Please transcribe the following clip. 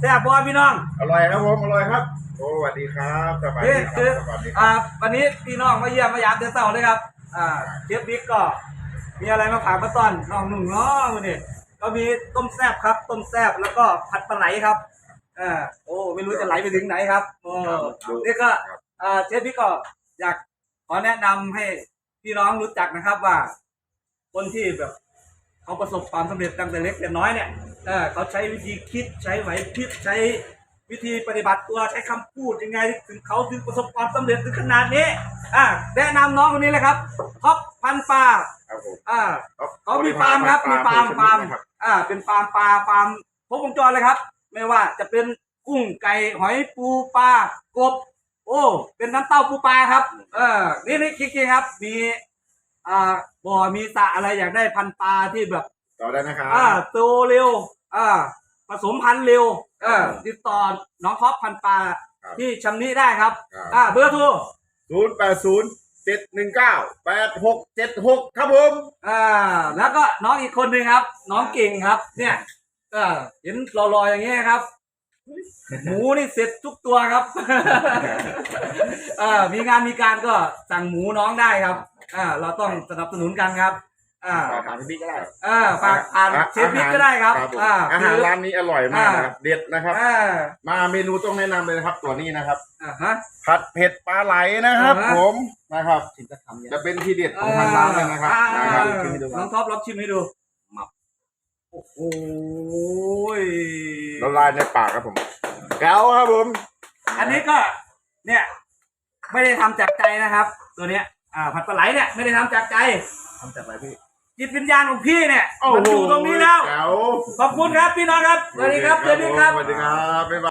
แซ่บบ่พี่น้องอร่อยครับผมอร่อยครับโอ้สวัสดีครับสวัสดีนี่คคืรัอบสวัสดีคอ่ารับวันนี้พี่น้องมาเยี่ยมมายามเดือนเสาร์เลยครับอ่าเชฟบิ๊กก็มีอะไรมาฝากมาต้อนน้องหนุ่มเนาะวันนี้ก็มีต้มแซ่บครับ ต้มแซ่บแล้วก็ผัดปลาไหลครับอ่าโอ้ไม่รู้จะไหลไปถึงไหนครับโอ้นี่ก็อ่าเชฟบิ๊กก็อยากขอแนะนำให้พี่น้องรู้จักนะครับว่า คนที่แบบเขาประสบความสำเร็จตั้งแต่เล็กแต่น้อยเนี่ย เออเขาใช้วิธีคิดใช้ไหวพริบใช้วิธีปฏิบัติตัวใช้คำพูดยังไง ถึงเขาถึงประสบความสำเร็จถึงขนาดนี้อ่าแนะนำน้องคนนี้เลยครับท็อปพันปลาครับผมอ่าเขามีฟาร์มครับมีฟาร์มฟาร์มอ่าเป็นฟาร์มปลาฟาร์มครบวงจรเลยครับ ไม่ว่าจะเป็นกุ้งไก่หอยปูปลากบ โอ้เป็นน้ำเต้าปูปลาครับ เออนี่นี่คิดๆครับ มีอ่าบ่อมีสระอะไรอยากได้พันธุ์ปลาที่แบบต่อได้นะครับอ่าโตเร็ว อ่าผสมพันธุ์เร็วเออครับติดต่อน้องท็อปพันธุ์ปลาครับที่ชำนี้ได้ครับครับ อ่าเบอร์โทรศูนย์แปดศูนย์เจ็ดหนึ่งเก้าแปดหกเจ็ดหกครับผม อ่าแล้วก็น้องอีกคนหนึ่งครับ น้องเก่งครับ เนี่ยก็เห็นรอๆอย่างเงี้ยครับ หมูนี่เสร็จทุกตัวครับ เอ่ามีงานมีการก็สั่งหมูน้องได้ครับอ่าเราต้องสนับสนุนกันครับ อ่า ฝากถามพี่บิ๊กก็ได้อ่าฝากผ่านเชฟบิ๊กก็ได้ครับผมอ่าอาหารคือร้านนี้อร่อยมากอ่านะครับเด็ดนะครับ อ่ามาเมนูต้องแนะนำเลยนะครับ ตัวนี้นะครับ อ่าฮะ ผัดเผ็ดปลาไหลนะครับ อ่าฮะ ผมนะครับชิมจะทำยังจะเป็นทีเด็ดของทางร้านเลยนะครับอ่านะครับน้องท็อปลองชิมให้ดูมับโอ้โหยละลายในปากครับผมแก้วครับผมอันนี้ก็ เนี่ย ไม่ได้ทำจากใจนะครับ ตัวเนี้ย อ่า ผัดปลาไหลเนี่ยไม่ได้ทำจากใจ ทำจากอะไรพี่ จิตวิญญาณของพี่เนี่ยมันอยู่ตรงนี้แล้วแก้วขอบคุณครับพี่น้องครับสวัสดีครับสวัสดีครับ สวัสดีครับบ๊ายบาย